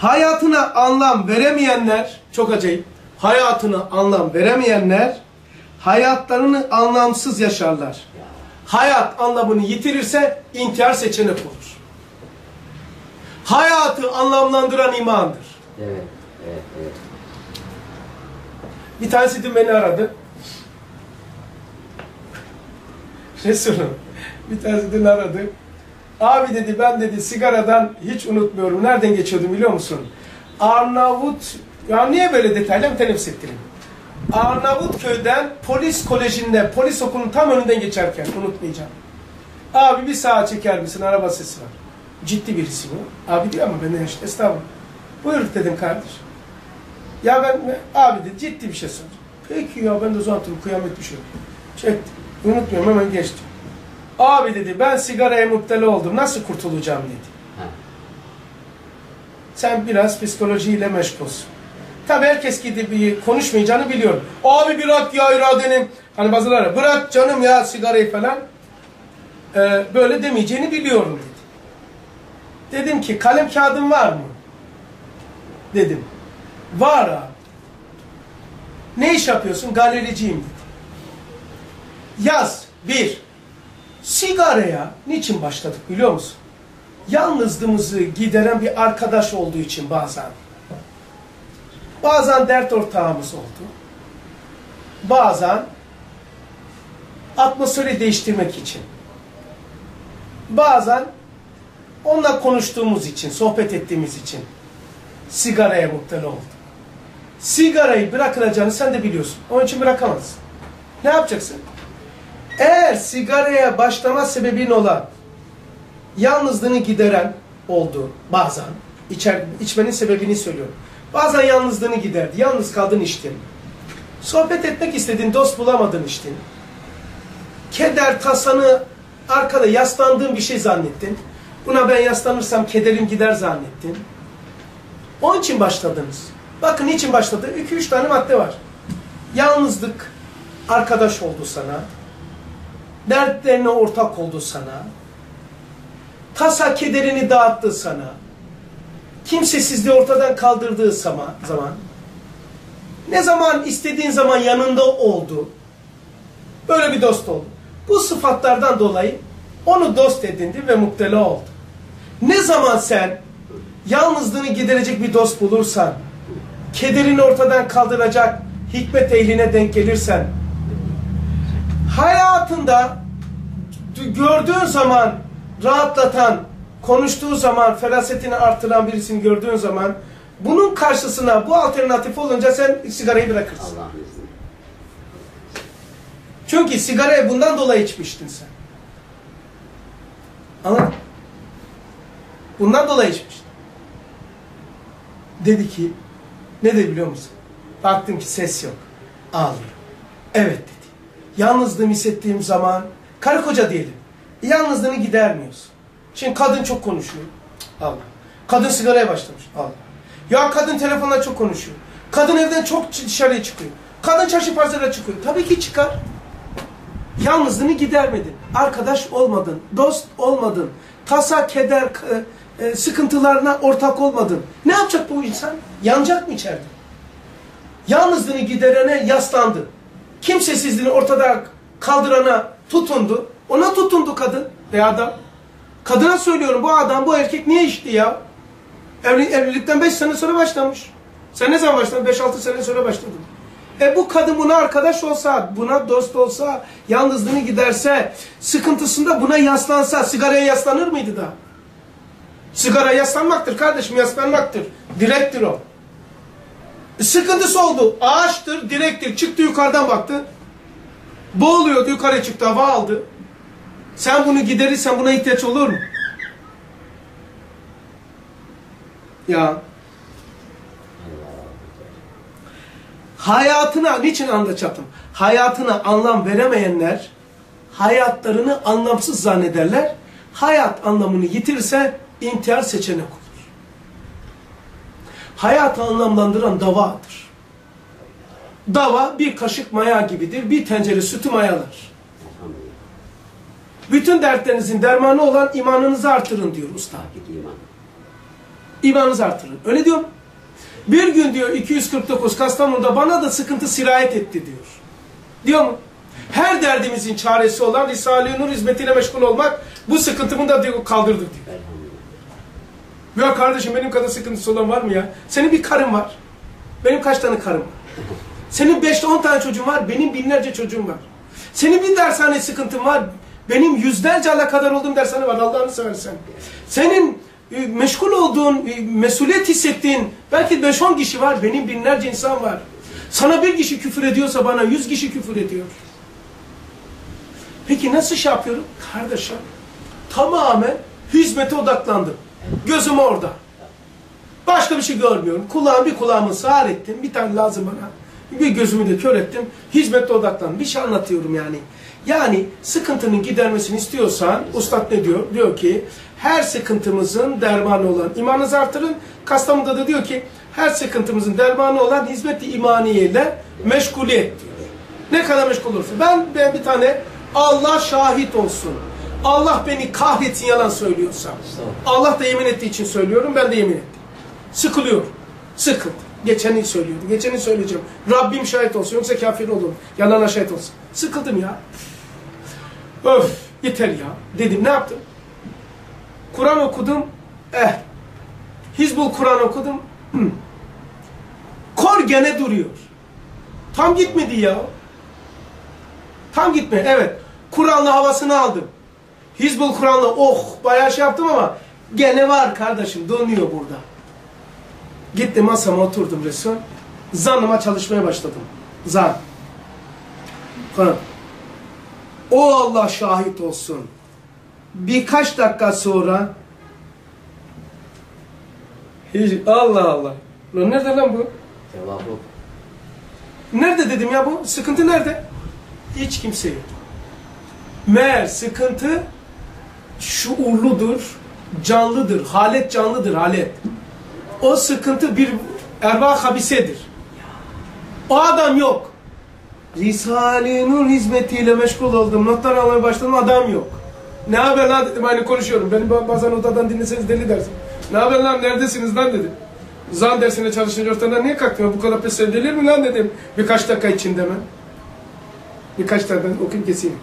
Hayatına anlam veremeyenler, çok acayip, hayatına anlam veremeyenler, hayatlarını anlamsız yaşarlar. Hayat anlamını yitirirse intihar seçenek olur. Hayatı anlamlandıran imandır. Evet, evet, evet. Bir tanesi dün beni aradı. Resulüm, bir tanesi dün aradı. Abi dedi ben dedi sigaradan hiç unutmuyorum. Nereden geçiyordum biliyor musun? Arnavut, ya niye böyle detaylı bir teneffüs ettireyim. Arnavutköy'den polis kolejinde, polis okulunun tam önünden geçerken unutmayacağım. Abi bir sağa çeker misin? Araba sesi var. Ciddi birisi bu. Abi diyor ama benden yaşlı. Estağfurullah. Buyur dedim kardeş. Ya ben abi dedi ciddi bir şey soracağım. Peki ya ben de zaten kıyamet bir şey. Çektim. Unutmuyorum hemen geçtim. Abi dedi ben sigaraya müptela oldum. Nasıl kurtulacağım dedi. Ha. Sen biraz psikolojiyle meşgulsün. Tabi herkes gidip konuşmayacağını biliyorum. Abi bırak ya iradenim. Hani bazıları bırak canım ya sigarayı falan. Ee, böyle demeyeceğini biliyorum dedi. Dedim ki kalem kağıdın var mı? Dedim. Var abi. Ne iş yapıyorsun? Galericiyim dedi. Yaz. Bir. Sigaraya niçin başladık biliyor musun? Yalnızlığımızı gideren bir arkadaş olduğu için bazen. Bazen dert ortağımız oldu. Bazen atmosferi değiştirmek için. Bazen onunla konuştuğumuz için, sohbet ettiğimiz için sigaraya muhtelal oldu. Sigarayı bırakılacağını sen de biliyorsun. Onun için bırakamazsın. Ne yapacaksın? Eğer sigaraya başlama sebebin olan yalnızlığını gideren oldu bazen. İçer, içmenin sebebini söylüyorum. Bazen yalnızlığını giderdi. Yalnız kaldın içtin. Sohbet etmek istedin, dost bulamadın içtin. Keder, tasanı arkada yaslandığın bir şey zannettin. Buna ben yaslanırsam kederim gider zannettin. Onun için başladınız. Bakın niçin başladı? 2-3 tane madde var. Yalnızlık arkadaş oldu sana. Dertlerine ortak oldu sana. Tasa kederini dağıttı sana. Kimsesizliği ortadan kaldırdığı zaman, zaman. Ne zaman istediğin zaman yanında oldu. Böyle bir dost oldu. Bu sıfatlardan dolayı onu dost edindi ve muktela oldu. Ne zaman sen yalnızlığını giderecek bir dost bulursan, kederini ortadan kaldıracak hikmet ehline denk gelirsen, hayatında gördüğün zaman rahatlatan, konuştuğu zaman ferasetini artıran birisini gördüğün zaman bunun karşısına bu alternatif olunca sen sigarayı bırakırsın. Çünkü sigarayı bundan dolayı içmiştin sen. Anladın? Bundan dolayı içmiştin. Dedi ki, ne dedi biliyor musun? Baktım ki ses yok. Ağlıyor. Evet dedi. Yalnızlığımı hissettiğim zaman, karı koca diyelim. Yalnızlığını gidermiyorsun. Şimdi kadın çok konuşuyor. Allah. Kadın sigaraya başlamış. Allah. Ya kadın telefonla çok konuşuyor. Kadın evden çok dışarıya çıkıyor. Kadın çarşı pazara çıkıyor. Tabii ki çıkar. Yalnızlığını gidermedin. Arkadaş olmadın. Dost olmadın. Tasa, keder, e, sıkıntılarına ortak olmadın. Ne yapacak bu insan? Yanacak mı içeride? Yalnızlığını giderene yaslandı. Kimsesizliğini ortada kaldırana tutundu. Ona tutundu kadın ve adam. Kadına söylüyorum bu adam, bu erkek niye içti ya? Evli, evlilikten 5 sene sonra başlamış. Sen ne zaman başladın? 5-6 sene sonra başladın. E bu kadın buna arkadaş olsa, buna dost olsa, yalnızlığını giderse, sıkıntısında buna yaslansa, sigaraya yaslanır mıydı da? Sigara yaslanmaktır kardeşim, yaslanmaktır. Direktir o. Sıkıntısı oldu. Ağaçtır, direktir. Çıktı yukarıdan baktı. Boğuluyordu, yukarı çıktı, hava aldı. Sen bunu giderirsen buna ihtiyaç olur mu? Ya. Hayatına, niçin anlatacaktım? Hayatına anlam veremeyenler, hayatlarını anlamsız zannederler. Hayat anlamını yitirirse intihar seçenek olur. Hayatı anlamlandıran davadır. Dava bir kaşık maya gibidir, bir tencere sütü mayalar. Bütün dertlerinizin dermanı olan imanınızı artırın diyor usta. İmanınızı artırın. Öyle diyor? Bir gün diyor 249 Kastamonu'da bana da sıkıntı sirayet etti diyor. Diyor mu? Her derdimizin çaresi olan Risale-i Nur hizmetiyle meşgul olmak bu sıkıntımı da diyor, kaldırdı diyor. Ya kardeşim benim kadar sıkıntısı olan var mı ya? Senin bir karın var. Benim kaç tane karım var? Senin 5-10 tane çocuğun var. Benim binlerce çocuğum var. Senin bir dershane sıkıntın var. Benim yüzlerce alakadar olduğum dershane var. Allah'ını seversen. Senin e, meşgul olduğun, e, mesuliyet hissettiğin belki 5-10 kişi var. Benim binlerce insan var. Sana bir kişi küfür ediyorsa bana 100 kişi küfür ediyor. Peki nasıl şey yapıyorum? Kardeşim tamamen hizmete odaklandım. Gözüm orada. Başka bir şey görmüyorum. Kulağım bir kulağımı sağır ettim. Bir tane lazım bana. Bir gözümü de kör ettim. Hizmette odaklandım. Bir şey anlatıyorum yani. Yani sıkıntının gidermesini istiyorsan ustad ne diyor? Diyor ki her sıkıntımızın dermanı olan imanınızı artırın. Kastamonu'da da diyor ki her sıkıntımızın dermanı olan hizmet-i imaniye ile meşguliyet diyor. Ne kadar meşgul olursa. Ben, ben bir tane Allah şahit olsun. Allah beni kahretsin yalan söylüyorsam. Allah da yemin ettiği için söylüyorum. Ben de yemin ettim. Sıkılıyorum. Sıkıldı. Geçeni söylüyordu. Geçeni söyleyeceğim. Rabbim şahit olsun. Yoksa kafir olurum. Yalana şahit olsun. Sıkıldım ya. Öf. Yeter ya. Dedim ne yaptım? Kur'an okudum. Eh. Hizbul Kur'an okudum. Hı. Kor gene duruyor. Tam gitmedi ya. Tam gitme. Evet. Kur'an'la havasını aldım. Hizbul Kur'an'la oh bayağı şey yaptım ama gene var kardeşim. Donuyor burada. Gittim masama oturdum Resul. Zanıma çalışmaya başladım. Zan. Ha. O Allah şahit olsun. Birkaç dakika sonra hiç, Allah Allah. Lan nerede lan bu? Cevabı Nerede dedim ya bu? Sıkıntı nerede? Hiç kimse yok. Meğer sıkıntı şuurludur, canlıdır, halet canlıdır, halet. O sıkıntı bir ervah habisedir. O adam yok. Risale-i Nur hizmetiyle meşgul oldum. Notlar almaya başladım adam yok. Ne haber lan dedim aynı konuşuyorum. Beni ba- bazen odadan dinleseniz deli dersin. Ne haber lan neredesiniz lan dedim. Zan dersine çalışınca ortadan niye kalktın? Bu kadar pes edilir mi lan dedim. Birkaç dakika içinde mi? Birkaç dakika okuyup keseyim.